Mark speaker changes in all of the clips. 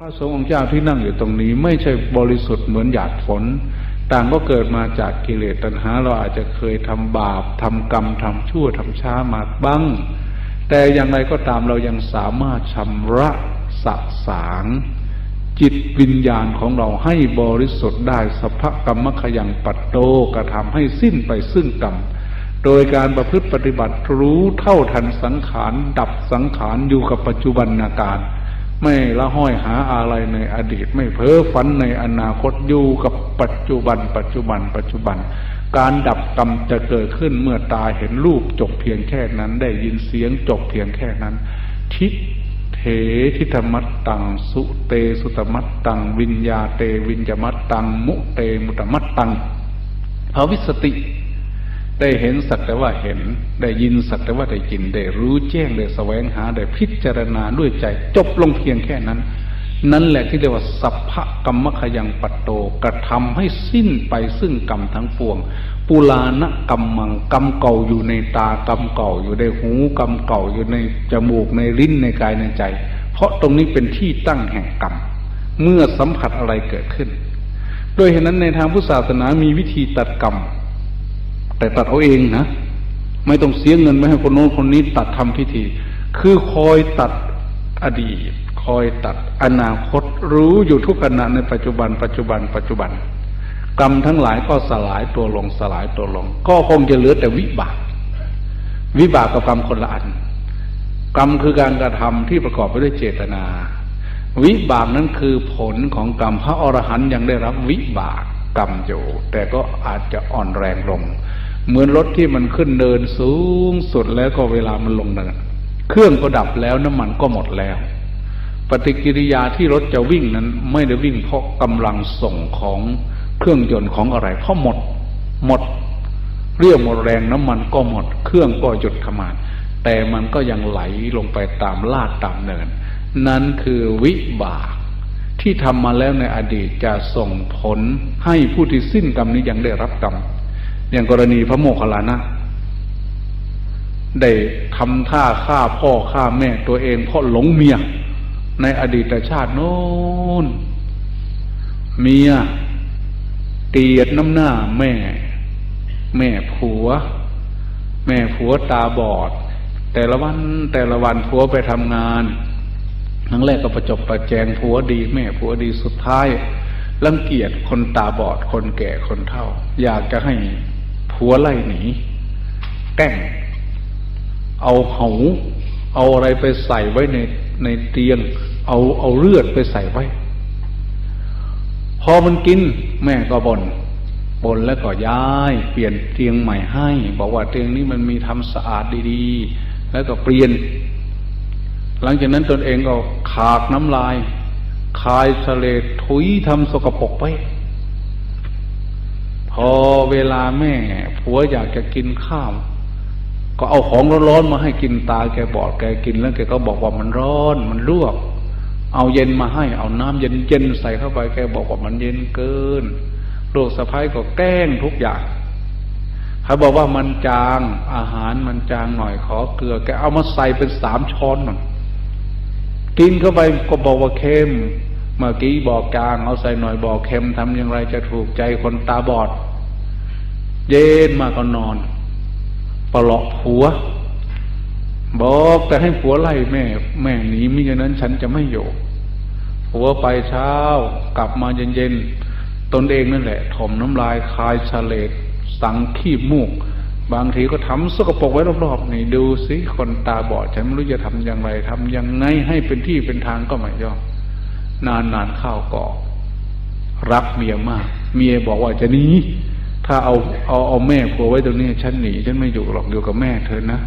Speaker 1: พระสงฆ์องค์เจ้าที่นั่งอยู่ตรงนี้ ไม่ใช่บริสุทธิ์เหมือนหยาดฝน ต่างก็เกิดมาจากกิเลสตัณหา เราอาจจะเคยทำบาปทำกรรมทำชั่วทำช้ามาบ้าง แต่อย่างไรก็ตามเรายังสามารถชำระสะสางจิตวิญญาณของเราให้บริสุทธิ์ได้สัพพกรรมขยังปัตโตกระทำให้สิ้นไปซึ่งกรรม โดยการประพฤติปฏิบัติรู้เท่าทันสังขารดับสังขารอยู่กับปัจจุบันนาการ ไม่ละห้อยหาอะไรในอดีต ไม่เพ้อฝันในอนาคตอยู่กับปัจจุบัน ปัจจุบัน ปัจจุบัน การดับกรรมจะเกิดขึ้นเมื่อตาเห็นรูปจบเพียงแค่นั้น ได้ยินเสียงจบเพียงแค่นั้น ทิเถทิธมัตตัง สุเตสุตมัตตัง วิญญาเตวิญญมัตตัง มุเตมุตมัตตังภาวิสติ ได้เห็นสักแต่ว่าเห็น ได้ยินสักแต่ว่าได้ยิน ได้รู้แจ้งได้แสวงหาได้พิจารณาด้วยใจจบลงเพียงแค่นั้น นั่นแหละที่เรียกว่าสัพพะกรรมขยังปัตโตกระทำให้สิ้นไปซึ่งกรรมทั้งปวง ปุลานะกรรมังกรรมเก่าอยู่ในตากรรมเก่าอยู่ในหูกรรมเก่าอยู่ในจมูกในลิ้นในกายในใจ เพราะตรงนี้เป็นที่ตั้งแห่งกรรมเมื่อสัมผัสอะไรเกิดขึ้น โดยเหตุนั้นในทางพุทธศาสนามีวิธีตัดกรรม แต่ตัดเอาเองนะ ไม่ต้องเสียเงินไม่ให้คนโน้นคนนี้ตัดทำพิธี คือคอยตัดอดีต คอยตัดอนาคตรู้อยู่ทุกขณะในปัจจุบัน ปัจจุบัน ปัจจุบัน กรรมทั้งหลายก็สลายตัวลงสลายตัวลง ก็คงจะเหลือแต่วิบาก วิบากกับกรรมคนละอัน กรรมคือการกระทำที่ประกอบไปด้วยเจตนา วิบากนั้นคือผลของกรรมพระอรหันต์ยังได้รับวิบากกรรมอยู่แต่ก็อาจจะอ่อนแรงลง เหมือนรถที่มันขึ้นเดินสูงสุดแล้วก็เวลามันลงเนินเครื่องก็ดับแล้วน้ำมันก็หมดแล้ว ปฏิกิริยาที่รถจะวิ่งนั้น ไม่ได้วิ่งเพราะกำลังส่งของเครื่องยนต์ของอะไรเพราะหมด หมด เรี่ยวหมดแรงน้ำมันก็หมด เครื่องก็หยุดขมานแต่มันก็ยังไหลลงไปตามลาดตามเนิน นั่นคือวิบากที่ทำมาแล้วในอดีตจะส่งผลให้ผู้ที่สิ้นกรรมนี้ยังได้รับกรรม อย่างกรณีพระโมคคัลลานะได้ทำท่าฆ่าพ่อฆ่าแม่ตัวเองเพราะหลงเมีย ในอดีตชาติโน้นเมียเตียดน้ำหน้าแม่ แม่ผัว แม่ผัวตาบอด แต่ละวันแต่ละวันผัวไปทำงานครั้งแรกก็ประจบประแจงผัวดี แม่ผัวดีสุดท้ายรังเกียจคนตาบอดคนแก่คนเฒ่า อยากจะให้ ผัวไล่หนีแกล้งเอาเหาเอาอะไรไปใส่ไว้ในในเตียง เอาเอาเลือดไปใส่ไว้ พอมันกิน แม่ก็บน่นบ่นแล้วก็ย้าย เปลี่ยนเตียงใหม่ให้ บอกว่าเตียงนี้มันมีทำสะอาดดีๆ แล้วก็เปลี่ยน หลังจากนั้นตนเองก็ขากน้ำลาย คายเสลดถุยทำสกปรกไป พอเวลาแม่ ผัวอยากจะกินข้าว ก็เอาของร้อนๆมาให้กินตาแกบอดแกกินแล้วแกก็บอกว่ามันร้อนมันลวก เอาเย็นมาให้เอาน้ำเย็นๆใส่เข้าไปแกบอกว่ามันเย็นเกินลูกสะพ้ายก็แกล้งทุกอย่างเขาบอกว่ามันจางอาหารมันจางหน่อยขอเกลือ แกเอามาใส่เป็นสามช้อนหน่อยกินเข้าไปก็บอกว่าเค็ม เมื่อกี้บอกจางเอาใส่หน่อยบอกเค็มทำอย่างไรจะถูกใจคนตาบอด เย็นมาก็นอนปลอกผัว บอกแต่ให้ผัวไล่แม่ แม่หนีมิฉะนั้นฉันจะไม่อยู่ผัวไปเช้ากลับมาเย็นๆตนเองนั่นแหละถมน้ำลายคายเฉลดสังขี้มูก บางทีก็ทำสกปรกไว้รอบๆนี่ดูสิคนตาบอดฉันไม่รู้จะทำอย่างไรทำยังไงให้เป็นที่เป็นทางก็ไม่ยอม นานๆเข้าก็รักเมียมาก เมียบอกว่าจะหนีถ้าเอาเอาเอาแม่ผัวไว้ตรงนี้ฉันหนีฉันไม่อยู่หรอกอยู่กับแม่เธอนะ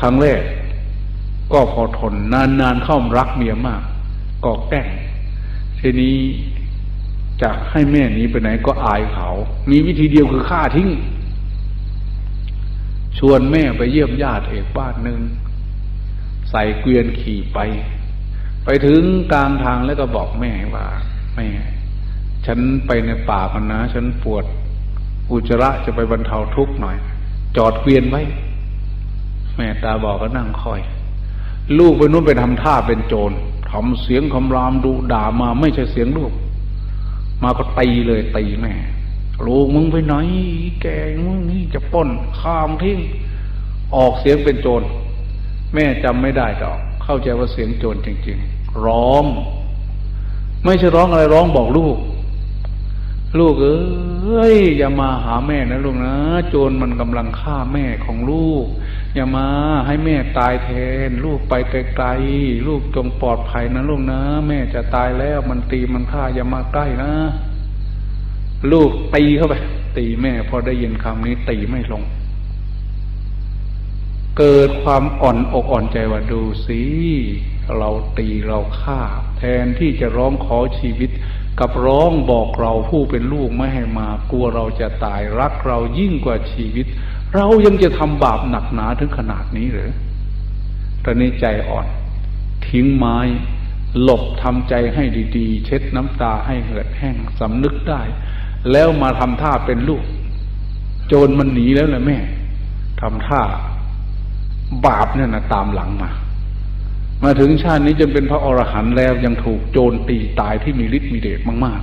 Speaker 1: ครั้งแรก ก็พอทนนานๆเข้ารักเมียมาก ก็แกล้งทีนี้จะให้แม่หนีไปไหนก็อายเขา มีวิธีเดียวคือฆ่าทิ้ง ชวนแม่ไปเยี่ยมญาติเอกบ้านหนึ่งใส่เกวียนขี่ไป ไปถึงกลางทางแล้วก็บอกแม่ว่าแม่ ฉันไปในป่ากันนะ ฉันปวดอุจจาระจะไปบรรเทาทุกข์หน่อย จอดเกวียนไว้ แม่ตาบอกก็นั่งคอย ลูกไปนู้นไปทำท่าเป็นโจรทำเสียงคำรามดุด่ามาไม่ใช่เสียงลูก มาก็ตีเลยตีแม่ลูกมึงไปไหนแกมึงนี่จะป้นข้ามทิ้งออกเสียงเป็นโจร แม่จำไม่ได้ดอก เข้าใจว่าเสียงโจรจริง ๆ ร้อง ไม่ใช่ร้องอะไรร้องบอกลูก ลูกเอ้ยอย่ามาหาแม่นะลูกนะโจรมันกำลังฆ่าแม่ของลูก อย่ามาให้แม่ตายแทน ลูกไปไกลๆลูกจงปลอดภัยนะลูกนะ แม่จะตายแล้วมันตีมันฆ่าอย่ามาใกล้นะ ลูกตีเข้าไปตีแม่พอได้ยินคำนี้ตีไม่ลงเกิดความอ่อนอกอ่อนใจว่าดูสิ เราตีเราฆ่า แทนที่จะร้องขอชีวิต กับร้องบอกเราผู้เป็นลูกไม่ให้มากลัวเราจะตายรักเรายิ่งกว่าชีวิต เรายังจะทำบาปหนักหนาถึงขนาดนี้หรือตอนนี้ใจอ่อน ทิ้งไม้ หลบทำใจให้ดีๆ เช็ดน้ำตาให้เหือดแห้งสำนึกได้ แล้วมาทำท่าเป็นลูก โจรมันหนีแล้วแหละแม่ทำท่า บาปเนี่ยนะตามหลังมา มาถึงชาตินี้จนเป็นพระอรหันต์แล้วยังถูกโจรตีตายที่มีฤทธิ์มีเดชมาก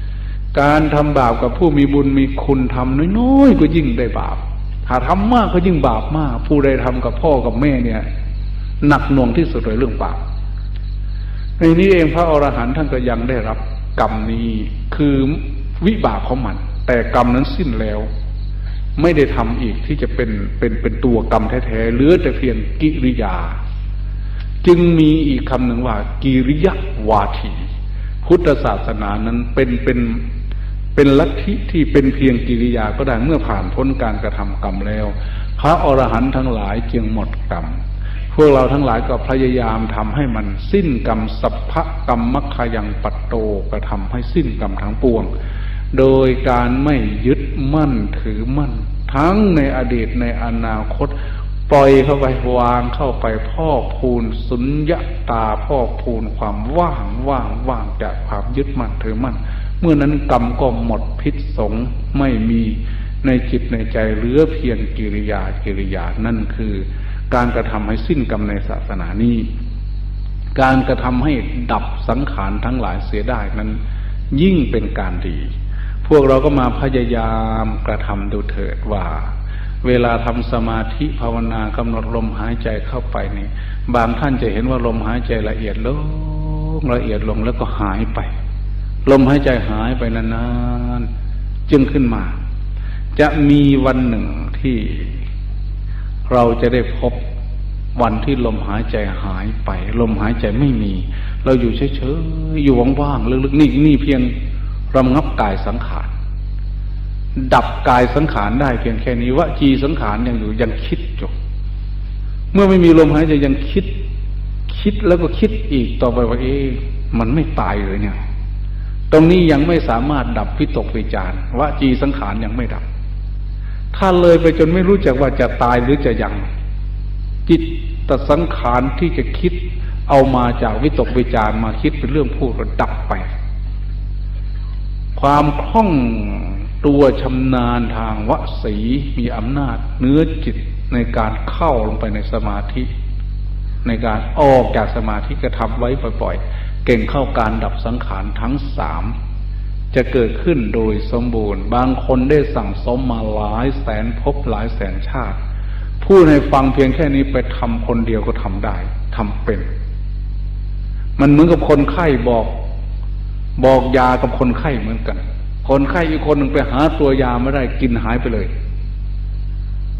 Speaker 1: ๆ การทำบาปกับผู้มีบุญมีคุณทำน้อยๆก็ยิ่งได้บาปถ้าทำมากก็ยิ่งบาปมาก ผู้ใดทำกับพ่อกับแม่เนี่ย หนักหน่วงที่สุดเลยเรื่องบาปในนี้เองพระอรหันต์ท่านก็ยังได้รับกรรมนี้คือวิบากของมัน แต่กรรมนั้นสิ้นแล้ว ไม่ได้ทำอีกที่จะเป็นเป็นเป็นตัวกรรมแท้ๆเหลือแต่เพียงกิริยา จึงมีอีกคำหนึ่งว่า กิริยวาที พุทธศาสนานั้นเป็นเป็นเป็นลัทธิที่เป็นเพียงกิริยาก็ได้เมื่อผ่านพ้นการกระทำกรรมแล้ว พระอรหันต์ทั้งหลายจึงหมดกรรม พวกเราทั้งหลายก็พยายามทำให้มันสิ้นกรรมสัพพะกรรมมัคคายังปัตโตกระทำให้สิ้นกรรมทั้งปวง โดยการไม่ยึดมั่นถือมั่น ทั้งในอดีตในอนาคต ปล่อยเข้าไปวางเข้าไปพ่อพูนสุญญาตาพ่อพูนความว่างว่างว่างจากความยึดมั่นถือมั่นเมื่อนั้นกรรมก็หมดพิษสงไม่มีในจิตในใจเหลือเพียงกิริยากิริยานั่นคือ การกระทำให้สิ้นกรรมในศาสนานี้ การกระทำให้ดับสังขารทั้งหลายเสียได้นั้น ยิ่งเป็นการดี พวกเราก็มาพยายามกระทำดูเถิดว่า เวลาทำสมาธิภาวนากำหนดลมหายใจเข้าไปนี่บางท่านจะเห็นว่าลมหายใจละเอียดลงละเอียดลงแล้วก็หายไป ลมหายใจหายไปนานๆจึงขึ้นมา จะมีวันหนึ่งที่เราจะได้พบวันที่ลมหายใจหายไป ลมหายใจไม่มี เราอยู่เฉยๆอยู่ว่างๆลึกๆนี่นี่เพียงรำงับกายสังขาร ดับกายสังขารได้เพียงแค่นี้วจีสังขารยังอยู่ยังคิดอยู่เมื่อไม่มีลมหายใจยังคิด คิดแล้วก็คิดอีกต่อไปว่าเอ๊ะมันไม่ตายเลยเนี่ย ตรงนี้ยังไม่สามารถดับพิตกวิจารวจีสังขารยังไม่ดับ ถ้าเลยไปจนไม่รู้จักว่าจะตายหรือจะยัง จิตตสังขารที่จะคิดเอามาจากวิตกวิจารมาคิดเป็นเรื่องพูดระดับไป ความคล่อง ตัวชำนาญทางวสีมีอำนาจเนื้อจิตในการเข้าลงไปในสมาธิ ในการออกจากสมาธิกระทำไว้บ่อยๆ เก่งเข้าการดับสังขารทั้งสามจะเกิดขึ้นโดยสมบูรณ์ บางคนได้สั่งสมมาหลายแสนพบหลายแสนชาติ ผู้ในฟังเพียงแค่นี้ไปทำคนเดียวก็ทำได้ทำเป็น มันเหมือนกับคนไข้บอก บอกยากับคนไข้เหมือนกัน คนไข้อีกคนหนึ่งไปหาตัวยาไม่ได้กินหายไปเลย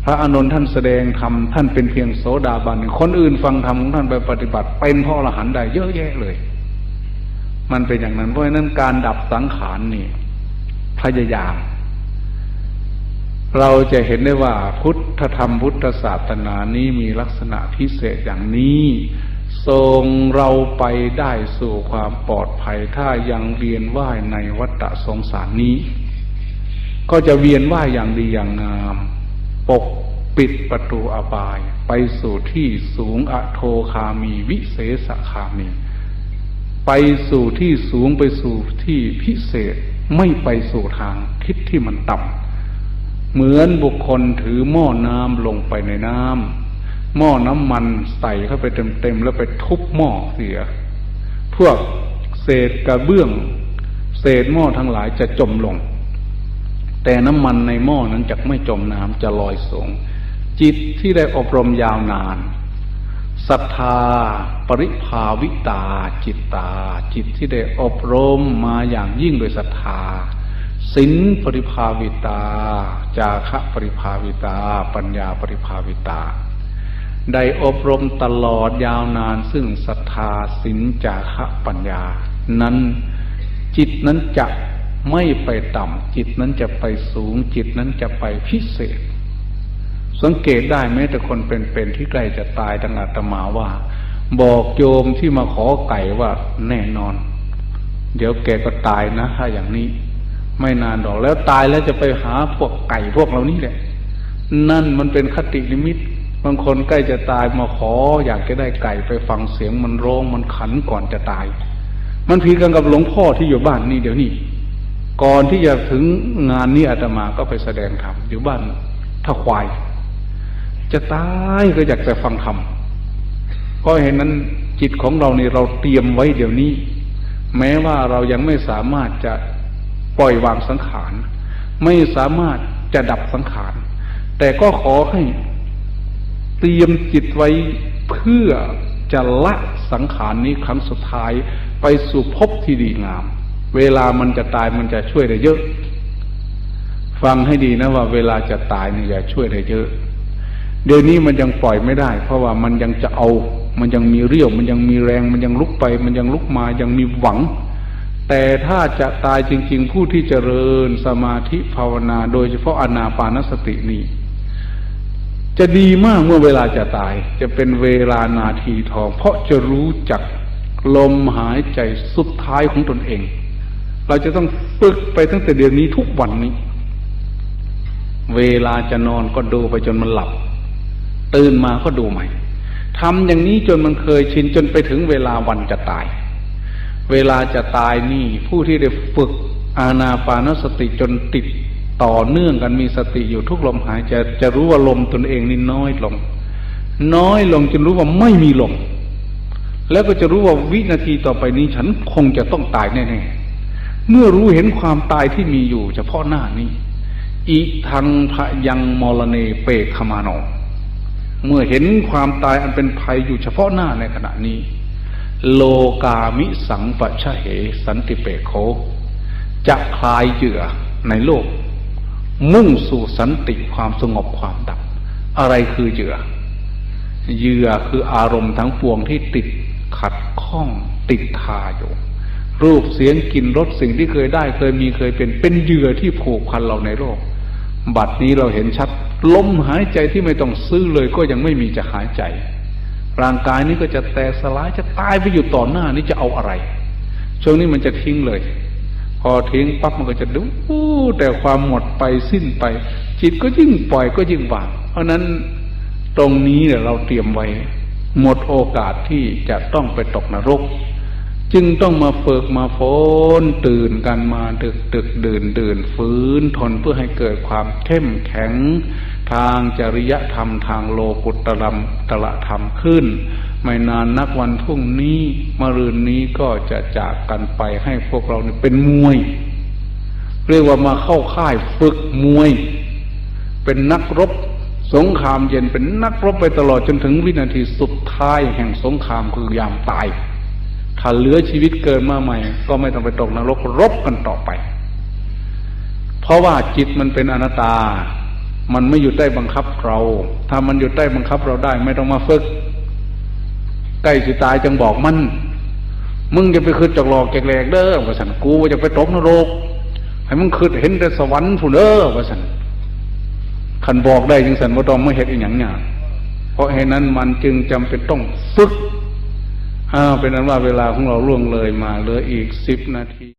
Speaker 1: พระอานนท์ท่านแสดงธรรมท่านเป็นเพียงโสดาบัน คนอื่นฟังธรรมของท่านไปปฏิบัติ เป็นพระอรหันต์ได้เยอะแยะเลย มันเป็นอย่างนั้นเพราะฉะนั้นการดับสังขารนี่พยายามเราจะเห็นได้ว่าพุทธธรรมพุทธศาสนานี้มีลักษณะพิเศษอย่างนี้ ส่งเราไปได้สู่ความปลอดภัยถ้ายังเวียนว่ายในวัฏสงสารนี้ ก็จะเวียนว่ายอย่างดีอย่างงาม ปกปิดประตูอบาย ไปสู่ที่สูงอโทคามีวิเศษคามี ไปสู่ที่สูงไปสู่ที่พิเศษไม่ไปสู่ทางทิศที่มันต่ำเหมือนบุคคลถือหม้อน้ำลงไปในน้ำ หม้อน้ำมันใส่เข้าไปเต็มๆแล้วไปทุบหม้อเสีย พวกเศษกระเบื้อง เศษหม้อทั้งหลายจะจมลง แต่น้ำมันในหม้อนั้นจะไม่จมน้ำจะลอยสูงจิตที่ได้อบรมยาวนานศรัทธา ปริภาวิตา จิตตา จิตที่ได้อบรมมาอย่างยิ่งโดยศรัทธาศีลปริภาวิตา จาคะปริภาวิตา ปัญญาปริภาวิตา ได้อบรมตลอดยาวนานซึ่งศรัทธาศีลจาคะปัญญา นั้นจิตนั้นจะไม่ไปต่ำจิตนั้นจะไปสูง จิตนั้นจะไปพิเศษ สังเกตได้แม้แต่คนเป็นๆที่ใกล้จะตายดังอาตมาว่า บอกโยมที่มาขอไก่ว่าแน่นอน เดี๋ยวแกก็ตายนะ ถ้าอย่างนี้ ไม่นานดอกแล้วตายแล้วจะไปหาพวกไก่พวกเรานี่แหละนั่นมันเป็นคตินิมิต บางคนใกล้จะตายมาขอ อยากจะได้ไก่ไปฟังเสียงมันร้องมันขันก่อนจะตาย มันผิดกันกับหลวงพ่อที่อยู่บ้านนี่เดี๋ยวนี้ก่อนที่จะถึงงานนี้อาตมาก็ไปแสดงธรรมอยู่บ้านท่าควาย จะตายก็อยากจะฟังธรรมเพราะเห็นนั้นจิตของเราเนี่เราเตรียมไว้เดี๋ยวนี้ แม้ว่าเรายังไม่สามารถจะปล่อยวางสังขาร ไม่สามารถจะดับสังขาร แต่ก็ขอให้ เตรียมจิตไว้เพื่อจะละสังขารนี้ครั้งสุดท้ายไปสู่ภพที่ดีงาม เวลามันจะตายมันจะช่วยได้เยอะ ฟังให้ดีนะว่า เวลาจะตายเนี่ยอย่าช่วยได้เยอะ เดี๋ยวนี้มันยังปล่อยไม่ได้ เพราะว่ามันยังจะเอา มันยังมีเรี่ยว มันยังมีแรง มันยังลุกไป มันยังลุกมา ยังมีหวัง แต่ถ้าจะตายจริง ๆ ผู้ที่เจริญสมาธิภาวนา โดยเฉพาะอนาปานสตินี้ จะดีมากเมื่อเวลาจะตาย จะเป็นเวลานาทีทอง เพราะจะรู้จักลมหายใจสุดท้ายของตนเอง เราจะต้องฝึกไปตั้งแต่เดือนนี้ทุกวันนี้ เวลาจะนอนก็ดูไปจนมันหลับ ตื่นมาก็ดูใหม่ทำอย่างนี้จนมันเคยชินจนไปถึงเวลาวันจะตาย เวลาจะตายนี่ ผู้ที่ได้ฝึกอาณาปานสติจนติด ต่อเนื่องกันมีสติอยู่ทุกลมหายใจจะรู้ว่าลมตนเองนี่น้อยลง น้อยลงจนรู้ว่าไม่มีลมแล้วก็จะรู้ว่าวินาทีต่อไปนี้ฉันคงจะต้องตายแน่ๆ เมื่อรู้เห็นความตายที่มีอยู่ เฉพาะหน้านี้อิทังพยังมรเนเปขมาโนเมื่อเห็นความตายอันเป็นภัยอยู่เฉพาะหน้าในขณะนี้ โลกามิสังปะชะเหสันติเปโคจะคลายเหยื่อในโลก มุ่งสู่สันติความสงบความดับ อะไรคือเหยื่อ เหยื่อคืออารมณ์ทั้งปวงที่ติดขัดข้องติดทาอยู่ รูปเสียงกลิ่นรสสิ่งที่เคยได้ เคยมีเคยเป็นเป็นเหยื่อที่ผูกพันเราในโลก บัดนี้เราเห็นชัดลมหายใจที่ไม่ต้องซื้อเลยก็ยังไม่มีจะหายใจ ร่างกายนี้ก็จะแตกสลายจะตายไปอยู่ต่อหน้านี้จะเอาอะไร ช่วงนี้มันจะทิ้งเลย พอทิ้งปั๊บมันก็จะดูแต่ความหมดไปสิ้นไป จิตก็ยิ่งปล่อยก็ยิ่งวาง เพราะนั้นตรงนี้เนี่ยเราเตรียมไว้ หมดโอกาสที่จะต้องไปตกนรก จึงต้องมาฝึกมาฝนตื่นกันมาดึกดึกดื่นดื่นฟื้นทนเพื่อให้เกิดความเข้มแข็ง ทางจริยธรรมทางโลกุตรมตละธรรมขึ้น ไม่นานนักวันพรุ่งนี้มรืนนี้ก็จะจากกันไปให้พวกเราเป็นมวย เรียกว่ามาเข้าค่ายฝึกมวย เป็นนักรบสงครามเย็นเป็นนักรบไปตลอดจนถึงวินาทีสุดท้ายแห่งสงครามคือยามตาย ถ้าเหลือชีวิตเกินมาใหม่ ก็ไม่ต้องไปตกนรกรบกันต่อไป เพราะว่าจิตมันเป็นอนัตตา มันไม่อยู่ใต้บังคับเรา ถ้ามันอยู่ใต้บังคับเราได้ไม่ต้องมาฝึก ใกล้สิตายจึงบอกมัน มึงจะไปคืดจอกหลอกแกแหลกเด้อว่าสันกูจะไปตกนรก ให้มึงคืดเห็นแต่สวรรค์ผู้เด้อว่าสันขันบอกได้จึงสันว่าต้องไม่เห็นอีกอย่างเนี่ยเพราะเหตุนั้นมันจึงจำเป็นต้องฝึกอ้าวเป็นนั้นว่าเวลาของเราล่วงเลยมาเหลืออีกสิบนาที